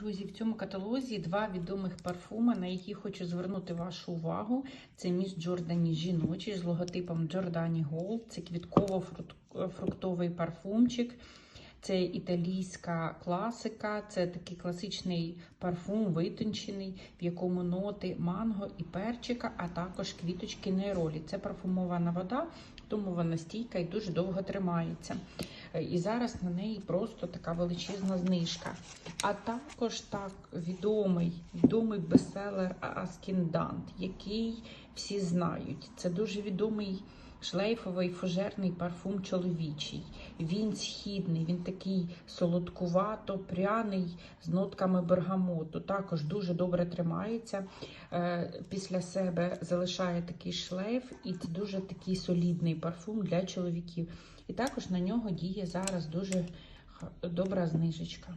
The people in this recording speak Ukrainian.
друзі, в цьому каталозі два відомих парфуми, на які хочу звернути вашу увагу. Це міс Джордані жіночий з логотипом Giordani Gold. Це квітково-фруктовий парфумчик. Це італійська класика, це такий класичний парфум, витончений, в якому ноти манго і перчика, а також квіточки нейролі. Це парфумована вода, тому вона стійка і дуже довго тримається. І зараз на неї просто така величезна знижка. А також так відомий, відомий бестселер Аскіндант, який всі знають. Це дуже відомий шлейфовий фужерний парфум чоловічий. Він східний, він такий солодкувато, пряний з нотками бергамоту. Також дуже добре тримається. Е, Після себе залишає такий шлейф, і це дуже такий солідний парфум для чоловіків. І також на нього діє зараз дуже добра знижечка.